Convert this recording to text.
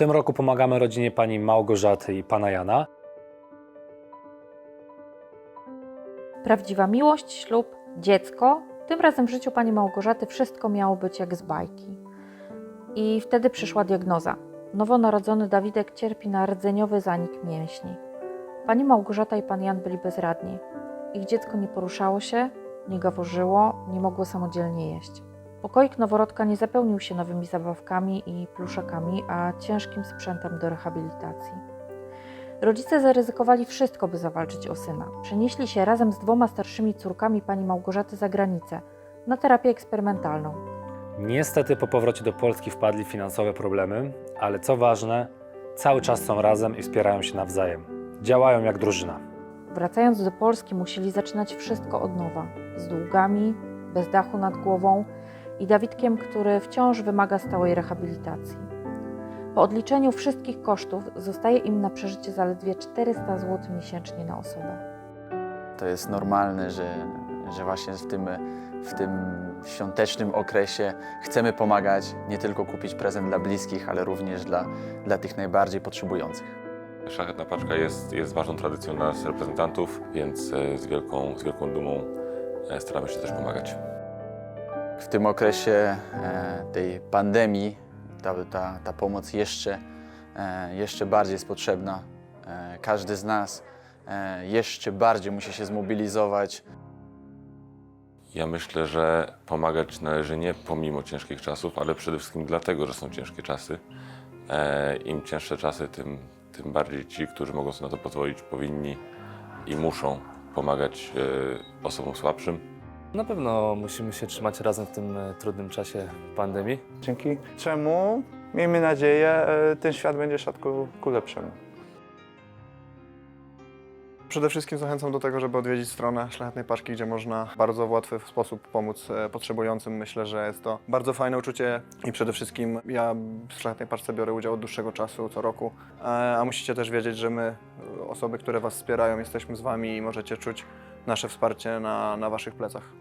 tym roku pomagamy rodzinie pani Małgorzaty i pana Jana. Prawdziwa miłość, ślub, dziecko. Tym razem w życiu pani Małgorzaty wszystko miało być jak z bajki. I wtedy przyszła diagnoza. Nowonarodzony Dawidek cierpi na rdzeniowy zanik mięśni. Pani Małgorzata i pan Jan byli bezradni. Ich dziecko nie poruszało się, nie gaworzyło, nie mogło samodzielnie jeść. Pokoik noworodka nie zapełnił się nowymi zabawkami i pluszakami, a ciężkim sprzętem do rehabilitacji. Rodzice zaryzykowali wszystko, by zawalczyć o syna. Przenieśli się razem z dwoma starszymi córkami pani Małgorzaty za granicę na terapię eksperymentalną. Niestety po powrocie do Polski wpadli w finansowe problemy, ale co ważne, cały czas są razem i wspierają się nawzajem. Działają jak drużyna. Wracając do Polski, musieli zaczynać wszystko od nowa z długami, bez dachu nad głową i Dawidkiem, który wciąż wymaga stałej rehabilitacji. Po odliczeniu wszystkich kosztów zostaje im na przeżycie zaledwie 400 zł miesięcznie na osobę. To jest normalne, że, że właśnie w tym, w tym świątecznym okresie chcemy pomagać, nie tylko kupić prezent dla bliskich, ale również dla, dla tych najbardziej potrzebujących. Szlachetna paczka jest, jest ważną tradycją nas reprezentantów, więc e, z wielką, z wielką dumą e, staramy się też pomagać. Tym okresie e, tej pandemii ta, ta, ta pomoc jeszcze, e, jeszcze bardziej jest potrzebna. E, każdy z nas jeszcze bardziej musi się zmobilizować, Ja myślę, że pomagać należy nie pomimo ciężkich czasów, ale przede wszystkim dlatego, że są ciężkie czasy. Im cięższe czasy, tym, tym bardziej ci, którzy mogą sobie na to pozwolić, powinni i muszą pomagać osobom słabszym. Na pewno musimy się trzymać razem w tym e, trudnym czasie pandemii. Dzięki czemu, miejmy nadzieję, e, ten świat będzie szedł ku, lepszemu. Przede wszystkim zachęcam do tego, żeby odwiedzić stronę Szlachetnej Paczki, gdzie można w bardzo łatwy sposób pomóc e, potrzebującym. Myślę, że jest to bardzo fajne uczucie i przede wszystkim ja w Szlachetnej Paczce biorę udział od dłuższego czasu, co roku. A musicie też wiedzieć, że my, osoby, które Was wspierają, jesteśmy z Wami i możecie czuć nasze wsparcie na, na Waszych plecach.